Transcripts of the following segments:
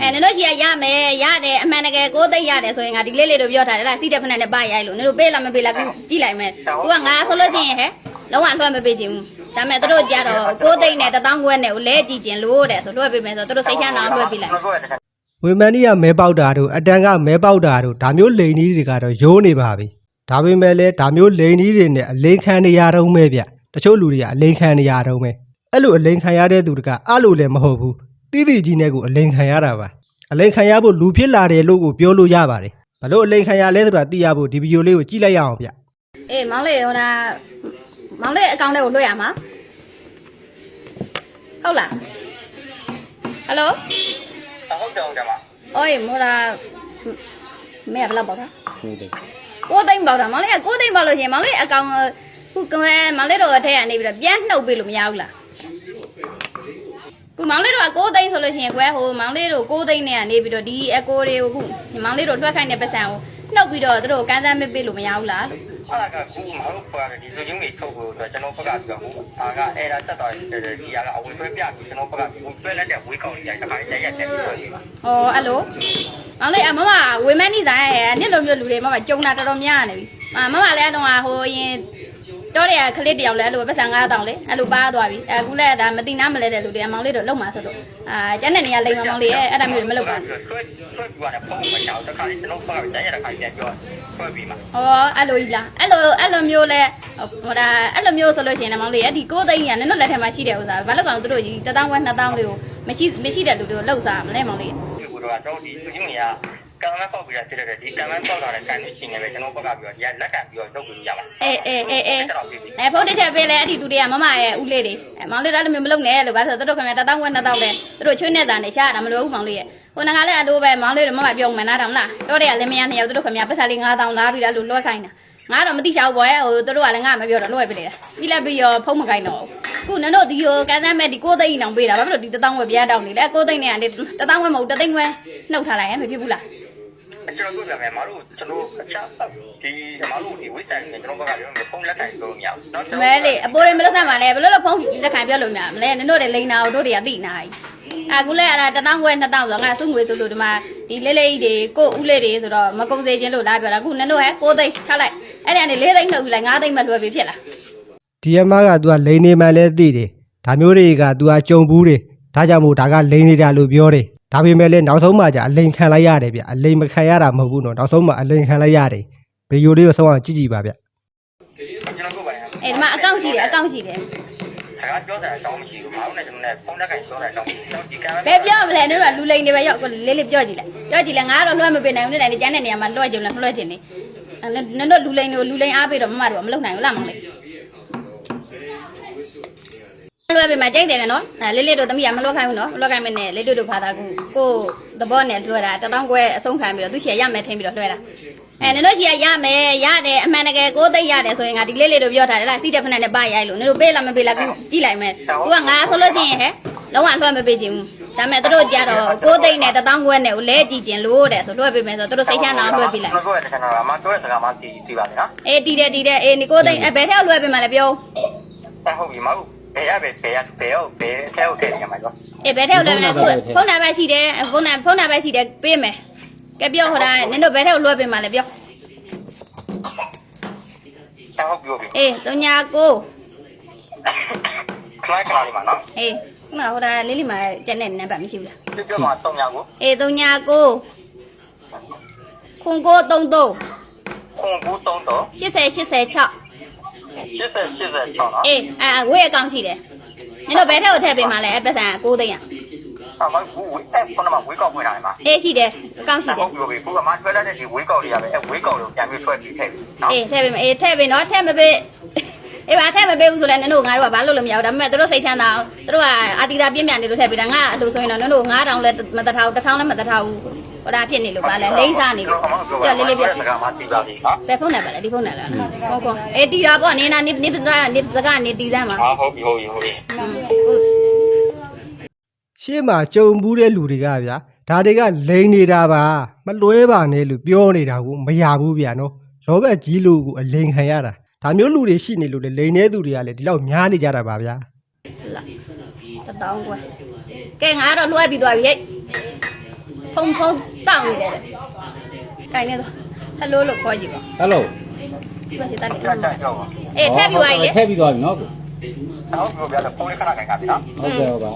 အဲနင်တို့ရှိရရမယ်ရတယ်အမှန်တကယ်ကိုသိရတယ်ဆိုရင်ငါဒီလေးလေးတို့ပြောထားတယ်လားစီးတဲ့ဖက်နဲ့ပါရိုက်လို့နင်တို့ပေးလားမပေးလားခုကြည့်လိုက်မယ်ကိုကငါဆိုလို့ချင်းဟဲ့လုံးဝလွှတ်မပေးချင်ဘူးဒါပေမဲ့တို့ကြတော့ကိုသိနဲ့တထောင်ခွဲနဲ့ကိုလဲကြည့်ချင်းလို့တဲ့ဆိုလွှတ်ပေးမယ်ဆိုတို့စိတ်ချမ်းသာလွှတ်ပေးလိုက်ဝေမန်နီကမဲပေါက်တာတို့အတန်ကမဲပေါက်တာတို့ဒါမျိုးလိန်နီးတွေကတော့ရိုးနေပါပြီဒါပေမဲ့လည်းဒါမျိုးလိန်နီးတွေနဲ့အလိန်ခံနေရတော့မဲဗျတချို့လူတွေကအလိန်ခံနေရတော့မဲအဲ့လိုအလိန်ခံရတဲ့သူတွေကအဲ့လိုလည်းမဟုတ်ဘူး တိတိကြီးနဲ့ကိုအလိန်ခံရတာပါအလိန်ခံရဖို့လူဖြစ်လာတယ်လို့ကိုပြောလို့ရပါတယ်ဘလို့အလိန်ခံရလဲဆိုတာသိရဖို့ဒီဗီဒီယိုလေးကိုကြည့်လိုက်ရအောင်ဗျအေးမောင်လေးဟိုဒါမောင်လေးအကောင့်ထဲကိုလွှတ်ရမှာဟုတ်လားဟယ်လိုဟုတ်တယ်ဟုတ်တယ်မအိုးမော်ဒါမဲဘယ်လောက်ပေါ့ဗျာကိုယ်တည်းကိုသိမ့်ပေါ့တာမောင်လေးကကိုသိမ့်ပေါ့လို့ရှရင်မောင်လေးအကောင်ခုကမဲမောင်လေးတို့အထက်ကနေပြီးတော့ပြန်နှုတ်ပေးလို့မရဘူးလား ခုမောင်လေးတို့ကကိုသိမ့်ဆိုလို့ရှရင်ကွယ်ဟိုမောင်လေးတို့ကိုသိမ့်နဲ့ကနေပြီးတော့ဒီအကိုတွေကိုခုမောင်လေးတို့ထွက်ခိုင်းတဲ့ပတ်စံကိုနှုတ်ပြီးတော့သူတို့ကန်းစမ်းမပေးလို့မရဘူးလားလို့အဲ့ဒါကခုမဟုတ်ပါဘူးဒီလူချင်းတွေထုတ်ဖို့ဆိုကျွန်တော်ဘက်ကပြောဘူးအာကအဲ့ဒါဆက်သွားတယ်ဒီကအဝင်ဆွဲပြပြီးကျွန်တော်ဘက်ကဝင်ဆွဲလက်တဲ့ဝေးကောင်းကြီးတစ်ခါရက်ရက်တက်ပြီးတော့ဟောအဲ့လိုမောင်လေးအမမဝေမန်းနေဆိုင်ရဲ့နှစ်လိုမျိုးလူတွေမမကြုံတာတော်တော်များနေပြီအမမလည်းအတော့ဟိုရင် တော့တဲ့ကလေးတယောက်လဲအဲ့လိုပတ်စံ9000လေအဲ့လိုပါသွားပြီအခုလည်းဒါမတိနာမလဲတဲ့လူတွေကမောင်လေးတို့လုံမှာဆိုတော့အာကျန်တဲ့နေရာလိမ်မောင်လေးရဲ့အဲ့ဒါမျိုးမလုပ်ပါဘူးဆွဲဆွဲပြီးတော့ဖုန်းမချောင်းတစ်ခါကျွန်တော်ဘက်ကရက်ရက်တစ်ခါပြန်ပြောဆွဲပြီးမှ။ဩအဲ့လိုကြီးလား။အဲ့လိုအဲ့လိုမျိုးလဲဟိုဒါအဲ့လိုမျိုးဆိုလို့ရှိရင်လည်းမောင်လေးရဲ့ဒီကိုသိန်းကနင်တို့လက်ထက်မှာရှိတဲ့ဥစားဘာလို့ကောင်တို့ကြီး1000ဝက်2000လေးကိုမရှိမရှိတဲ့လူတွေကိုလှုပ်စားမလဲမောင်လေးဒီကတော့ဒီလူချင်းတွေ ကကံမပေါက်ပြီးတော့တက်တယ်ဒီကံမပေါက်တာလည်းကံနေချင်းနေပဲကျွန်တော်ဘက်ကပြောဒီကလက်ကံပြီးတော့လုပ်ပြီးရပါ။အေးအေးအေးအေးအဲဖုန်းတစ်ချက်ပေးလဲအဲ့ဒီလူတွေကမမရဲ့ဦးလေးတွေမောင်လေးတို့အဲ့လိုမျိုးမလုပ်နဲ့လို့ဘာလို့ဆိုတော့တို့ခင်ဗျာ1000ဝက်2000လဲတို့ချွေးနေတာနဲ့ရှားတာမလိုဘူးမောင်လေးရဲ့ဟိုနခါလဲအလိုပဲမောင်လေးတို့မမပြောမှန်းနားတော့မလားတို့တွေကလည်းမရနှစ်ယောက်တို့ခင်ဗျာပတ်စာလေး9000လာပြီးတော့လို့လွှဲခိုင်းတာငါတော့မသိချောက်ဘောရဲ့ဟိုတို့ကလည်းငါမပြောတော့လွှဲပေးတယ်ပြီးလက်ပြီးရောဖုန်းမခိုင်းတော့ဘူးခုနင်တို့ဒီကိုကန်ဆန်းမဲ့ဒီကိုသိန်းအောင်ပေးတာဘာဖြစ်လို့ဒီတထောင်ဝက်ပြားတောင်းနေလဲကိုသိန်းနဲ့ကနေတထောင်ဝက်မဟုတ်တသိန်းဝက်နှုတ်ထားလိုက်ရင်မဖြစ်ဘူးလား ကျွန်တော်ပြောပြမယ်မတို့ကျွန်တော်အချာဒီမတို့ဒီဝိဆိုင်နဲ့ကျွန်တော်ဘက်ကပြောဖုန်းလက်ခံပြောရအောင်နော်မဲလေအပိုးတွေမလွတ်ဆက်ပါနဲ့ဘယ်လိုလဲဖုန်းလက်ခံပြောလို့များမလဲနင်တို့တွေလိန်နာတို့တွေကသိနာကြီးအခုလဲအဲ့ဒါတထောင်ဝက်2000ဆိုတော့ငါစုငွေဆိုလို့ဒီမှာဒီလေးလေးကြီးတွေကိုဦးလေးတွေဆိုတော့မကုန်စေခြင်းလို့လားပြောတာအခုနင်တို့ဟဲ့ကိုသိန်းထားလိုက်အဲ့ဒီကနေ၄သိန်းနှုတ်ယူလိုက်၅သိန်းမှလွှဲပြီးဖြစ်လားဒီအမက तू ကလိန်နေမှန်လဲသိတယ်ဒါမျိုးတွေက तू ကကြုံဘူးတယ်ဒါကြောင့်မို့ဒါကလိန်နေတာလို့ပြောတယ် ဒါပေမဲ့လည်းနောက်ဆုံးမှじゃအလိန်ခံလိုက်ရတယ်ဗျအလိန်မခံရတာမဟုတ်ဘူးနော်နောက်ဆုံးမှအလိန်ခံလိုက်ရတယ်ဗီဒီယိုလေးကိုဆုံးအောင်ကြည့်ကြည့်ပါဗျကျွန်တော်ပြောပါရင်အဲ့ဒီမှာအကောင့်ရှိတယ်အကောင့်ရှိတယ်စကားပြောတဲ့အကြောင်းမရှိဘူးမတို့နဲ့ကျွန်တော်နဲ့ဖုန်းလက်ခံပြောတဲ့အကြောင်းကျွန်တော်ဒီကံဘယ်ပြောမလဲနင်တို့ကလူလိန်တွေပဲရောက်ကိုလေးလေးပြောကြည့်လိုက်ပြောကြည့်လိုက်ငါကတော့လွှဲမပေးနိုင်ဘူးနဲ့တိုင်ကျန်တဲ့နေရာမှာလွှဲကြုံလဲလွှဲခြင်းနေနင်တို့လူလိန်တွေကိုလူလိန်အားပေးတော့မမတို့ကမလုပ်နိုင်ဘူးလားမောင်လေး လွှဲပေးမှာကြိုက်တယ်နော်အဲလေးလေးတို့သမီးကမလွှဲခိုင်းဘူးနော်မလွှဲခိုင်းမနဲ့လေးတို့တို့ဖာတာကူကိုသဘောနဲ့လွှဲတာတထောင်ခွဲအဆုံးခံပြီးတော့သူရှေ့ရမယ်ထင်းပြီးတော့လွှဲတာအဲနင်တို့ရှေ့ရမယ်ရတယ်အမှန်တကယ်ကိုသိရတယ်ဆိုရင်ငါဒီလေးလေးတို့ပြောထားတယ်လားစီးတဲ့ဖက်နဲ့ပါရိုက်လို့နင်တို့ပေးလားမပေးလားကူကြည့်လိုက်မယ်ကူကငါဆိုလို့ချင်းဟဲ့လုံးဝလွှဲမပေးချင်ဘူးဒါပေမဲ့တို့ကြတော့ကိုသိနဲ့တထောင်ခွဲနဲ့ကိုလဲကြည့်ချင်းလို့တဲ့ဆိုလွှဲပေးမယ်ဆိုတို့စိတ်ချမ်းသာလွှဲပေးလိုက်ကျွန်တော်ပြောတဲ့ကျွန်တော်ကမပြောတဲ့စကားမှတီးတီးပါလေနော်အေးတီးတယ်တီးတယ်အေးနီကိုသိအဲဘယ်ထက်လွှဲပေးမှလဲပြောအဲဟုတ်ပြီမဟုတ် ဘယ်ရပဲဘယ်ရဘယ်ဟုတ်ဘယ်ထဲဟုတ်တယ်ညမှာတော့အေးဘယ်ထက်လွှဲမလဲကိုဖုန်းနံပါတ်ရှိတယ်ဖုန်းနံဖုန်းနံပါတ်ရှိတယ်ပေးမယ်ကဲပြောဟိုဒါနင်တို့ဘယ်ထက်လွှဲပေးမှလဲပြောအဲဟုတ်ပြောပြီအေး39ကိုခလိုက်ခလာလေးမှာနော်အေးခုနဟိုဒါလေးလေးမှာကျန်တဲ့နံပါတ်မရှိဘူးလားပြောပြောမှာတုံညာကိုအေး39ကိုခွန်ကို33ခွန်ကူးတုံးတော့80 86 80 86နော်အေးအာဝေးအကောင့်ရှိတယ်နင်တို့ဘယ်ထက်ကိုထည့်ပေးမှလဲအဲပတ်စံ6သိန်းอ่ะအမကူဝေးအဲခုနကဝေးကောက်ဝင်လာတယ်မှာအေးရှိတယ်အကောင့်ရှိဟုတယ်တ်ပြောပြီခုကမှဆွဲလိုက်တဲ့ဒီဝေးကောက်လေးရပဲအဲဝေးကောက်လေးကိုပြန်ပြီးဆွဲပြီးထည့်နော်အေးထည့်ပေးမယ်အေးထည့်ပေးနော်ထည့်မပေးအေးပါထည့်မပေးဘူးဆိုလဲနင်တို့ငါတို့ကဘာလို့လို့မရဘူးဒါပေမဲ့တို့စိတ်ထမ်းတာအောင်တို့ကအာတီတာပြင်းပြနေလို့ထည့်ပေးတာငါအဲ့လိုဆိုရင်တော့နင်တို့9000လဲမတထားဘူး1000လဲမတထားဘူး ဟိုဒါဖြစ်နေလို့ပါလဲလိမ့်စားနေလို့ပြောလေးလေးပြောစကားမှတီးပါလေနော်ဘယ်ဖုန်းနဲ့ပါလဲဒီဖုန်းနဲ့လားဟုတ်ကောအေးတီတာပေါ့နေနာနေနေပစနေပစကနေတီစမ်းပါဟာဟုတ်ပြီဟုတ်ပြီဟုတ်ပြီဟုတ်ရှေ့မှာကြုံဘူးတဲ့လူတွေကဗျာဒါတွေကလိန်နေတာပါမလွဲပါနဲ့လို့ပြောနေတာကိုမရဘူးဗျာနော်ရောဘတ်ကြီးလူကိုအလိန်ခံရတာဒါမျိုးလူတွေရှိနေလို့လေလိန်တဲ့သူတွေကလည်းဒီလောက်များနေကြတာပါဗျာလာတတောင်းကွယ်ကဲငါတော့လွှဲပြီးသွားပြီဟဲ့ ဖုန်းဖုန်းစောင့်နေတယ်ခိုင်းနေတော့ဟယ်လိုလို့ခေါ်ကြည့်ပါဟယ်လိုဒီမှာစီတန်းနေပြတ်ချက်ကြောက်ပါအေးထည့်ပြီးသွားပြီလေထည့်ပြီးသွားပြီနော်ကိုဟုတ်ပြီဗျာဖုန်းလေးခဏခိုင်ကြပြီနော်ဟုတ်ကဲ့ဟုတ်ပါ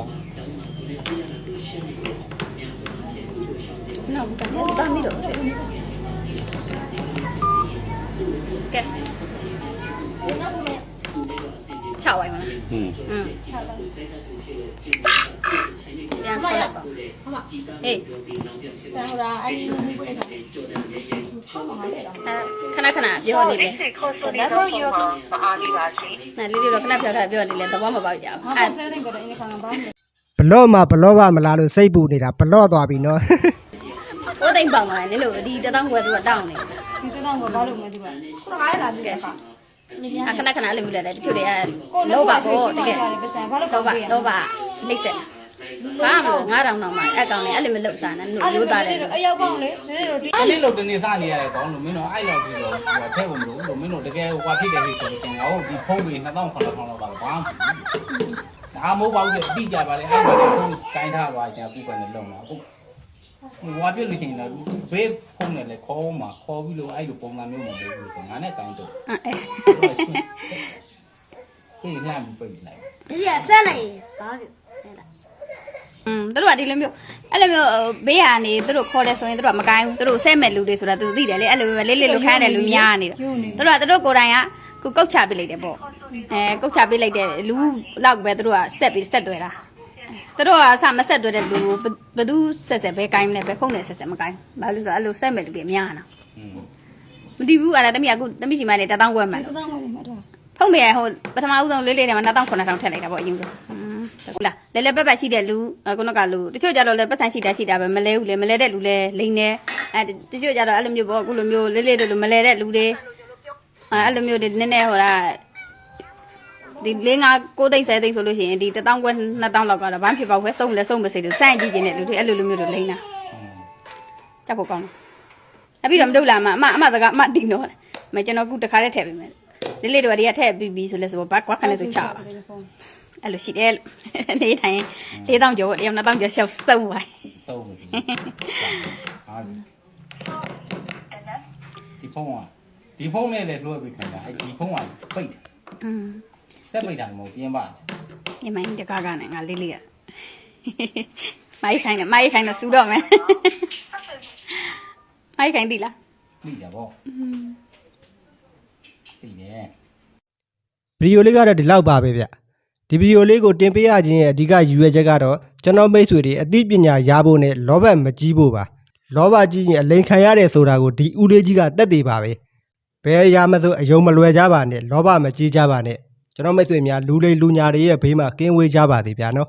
နောက်ကနေစတမ်းပြီးတော့ကဲ ချဝိုင်းမလားဟင်းอืมပြန်ခေါ်လိုက်ပါအေးဆန်ဟိုဒါအဲ့ဒီလူမှုတွေဆောင်းအဲခဏခဏပြောနေလေနံပါတ်ရောမအားလေးပါရှင်အဲလေးလေးတော့ခဏပြောထားပြောနေလေသဘောမပေါက်ကြဘူးဟာအဲဆယ်တဲ့ကတော့အင်းခါကဘာလဲဘလော့မှာဘလော့ပါမလားလို့စိတ်ပူနေတာဘလော့သွားပြီနော်ဟိုတိမ်ပေါင်ပါလေလို့ဒီတတောင်းခွဲသူကတောင်းနေတယ်ဒီတောင်းကဘာလို့မလဲသူကခုနကလည်းလာပြီခါ အခဏခဏလေးမြလဲတချို့တွေကကိုလောဘပေါ့တကယ်ပတ်စံဘာလို့လောဘကောင်းလောဘနှိမ့်ဆက်ဘာမလို့9000တောင်မှအကောင်လေးအဲ့လိုမလုပ်စားနဲ့လို့လို့သားတယ်အရောက်ကောင်းလေနည်းနည်းတော့ဒီအဲ့ဒီလိုတနေ့စနေရတယ်ကောင်းလို့မင်းတို့အဲ့လောက်ပြီးတော့ဟိုထည့်ဖို့မလိုဘူးလို့မင်းတို့တကယ်ဟိုဖြစ်တယ်ဟိဆိုတော့ငါတို့ဒီဖုန်းကြီး2000 9000လောက်ပါဘာမှဒါမိုးပေါ့အတိကြပါလေအဲ့ဒါလည်းဖုန်းကိုင်းထားပါညာခုပဲနဲ့လုံတာဟုတ်ဟို ဝါပြလို့ရှိရင်တော့ဘေးဖုန်းနဲ့လည်းခေါ်မှာခေါ်ပြီးလို့အဲ့လိုပုံစံမျိုးမလုပ်ဘူးဆိုငါနဲ့ကိုင်းတော့အဲဟေးလှမ်းပြီးပြလိုက်ဒီကဆက်လိုက်ရင်ဘာဖြစ်လဲလားอืมတို့ကဒီလိုမျိုးအဲ့လိုမျိုးဘေးကနေတို့ခေါ်တယ်ဆိုရင်တို့ကမကိုင်းဘူးတို့ဆဲမဲ့လူတွေဆိုတာသူသိတယ်လေအဲ့လိုပဲလေးလေးလိုခိုင်းတယ်လူများနေတော့တို့ကတို့ကိုယ်တိုင်ကခုကုတ်ချပေးလိုက်တယ်ပေါ့အဲကုတ်ချပေးလိုက်တဲ့လူလောက်ပဲတို့ကဆက်ပြီးဆက်သွဲတာ တို့ကစမဆက်သွဲတဲ့လူဘယ်သူဆက်ဆက်ပဲကိုင်းမလဲပဲဖုန်းနဲ့ဆက်ဆက်မကိုင်းဘာလို့ဆိုအဲ့လိုဆက်မဲ့လူတွေများနေတာอืมမတည်ဘူးအဲ့ဒါတမီးကအခုတမီးစီမနေတတောင်းခွဲမှန်တောင်းဝင်နေမှာတော့ဖုန်းမေဟိုပထမဦးဆုံးလေးလေးထဲမှာ2900ထည့်လိုက်တာပေါ့အရင်ဆုံးဟုတ်လားလဲလဲပက်ပက်ရှိတဲ့လူခုနကလူတချို့ကြတော့လဲပတ်ဆန်ရှိတာရှိတာပဲမလဲဘူးလေမလဲတဲ့လူလဲလိန်နေအဲတချို့ကြတော့အဲ့လိုမျိုးပေါ့အခုလိုမျိုးလေးလေးတို့လိုမလဲတဲ့လူတွေအဲအဲ့လိုမျိုးတွေနည်းနည်းဟိုတာ ဒီလေးငါ6သိန်း10သိန်းဆိုလို့ရှိရင်ဒီ1000ခွဲ2000လောက်ကတော့ဘာဖြစ်ပါ့ခွဲစုံလဲစုံမစိတ်လို့စန့်ကြည့်ခြင်းတဲ့လူတွေအဲ့လိုလိုမျိုးတွေလိန်တာကြောက်ဖို့ကောင်းတယ်အပြီးတော့မလုပ်လာမှအမအမစကားအမတင်တော့မကျွန်တော်ခုတခါတည်းထည့်ပေးမယ်လေးလေးတို့ကဒီကထည့်ပြီးပြီဆိုလဲဆိုဘာကွာခနဲ့ဆိုချပါအဲ့လိုရှိတယ်လို့နေထိုင်၄တောင်ကျော်တယောက်နှစ်တောင်ကျော်ရှောက်စုံပါစုံပြီဟာဒီဖုန်းကဒီဖုန်းနဲ့လည်းလွှဲပြီးခံတာအဲ့ဒီဖုန်းကပိတ်อืม ဆက်ပိတ်တာမဟုတ်ပြင်းပါဒီမိုင်းတကားကနဲ့ငါလေးလေးကမိုက်ခိုင်းတယ်မိုက်ခိုင်းတော့စူတော့မယ်မိုက်ခိုင်းပြီလားမိကြပေါ့သိတယ်ဗီဒီယိုလေးကတော့ဒီလောက်ပါပဲဗျဒီဗီဒီယိုလေးကိုတင်ပေးရခြင်းရဲ့အဓိကရည်ရွယ်ချက်ကတော့ကျွန်တော်မိတ်ဆွေတွေအသိပညာရဖို့နဲ့လောဘမကြီးဖို့ပါလောဘကြီးရင်အလိန်ခံရတယ်ဆိုတာကိုဒီဦးလေးကြီးကတက်သေးပါပဲဘယ်အရာမဆိုအယုံမလွယ်ကြပါနဲ့လောဘမကြီးကြပါနဲ့ ကျွန်တော်မိတ်ဆွေများလူလိမ်လူညာတွေရဲ့ဘေးမှာကင်းဝေးကြပါသေးဗျာနော်